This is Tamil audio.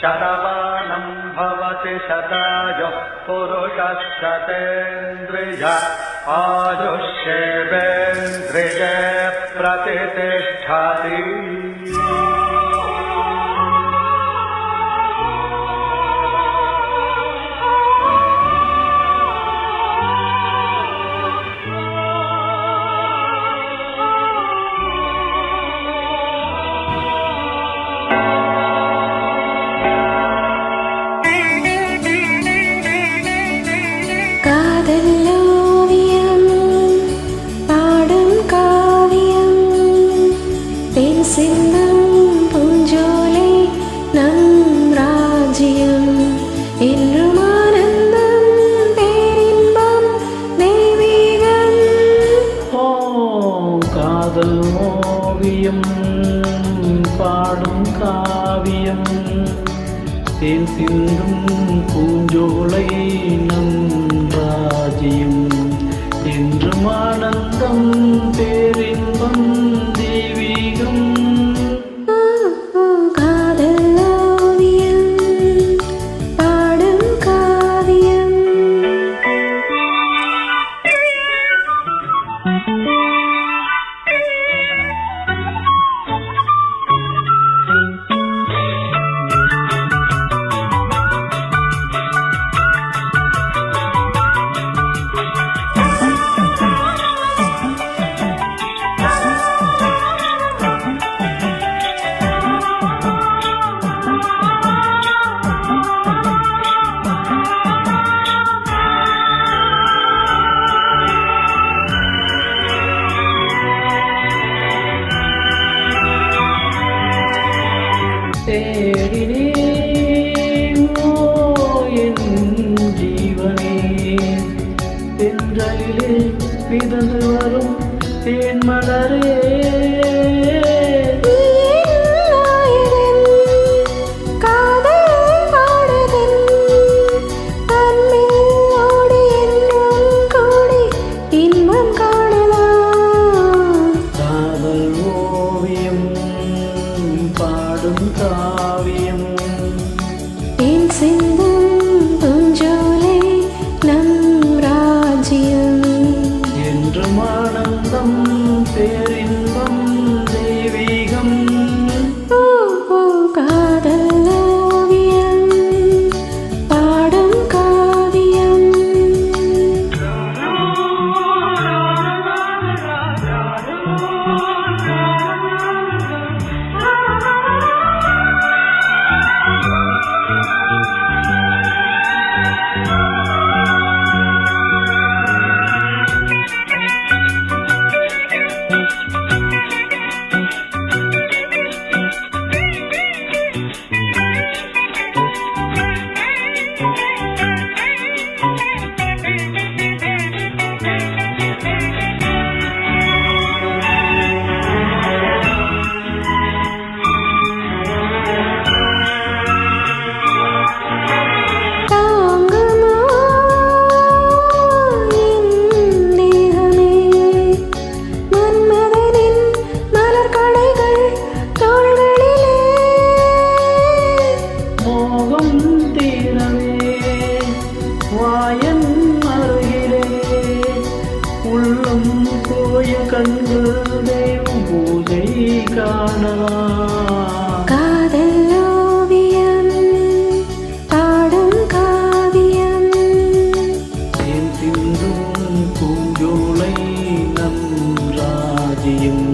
शतमानम् भवति शताजुः पुरुषशतेन्द्रिय आयुष्येतेन्द्रिय प्रतिष्ठति। தேன் பூஞ்சோலை நம் ராஜ்யம். என்றும் ஆனந்தம் பேரின்பம் தெய்வீகம். ஓ காதல் ஓவியம் பாடும் காவியம். தேன் சிந்தும் பூஞ்சோலை நம் தேடினேன். என் ஜீவனே தென்றலிலே மிதந்து வரும் தேன் மலரே. காணலாம் காதல் ஓவியம் பாடும் காவியம். நம் ராஜ்யம்.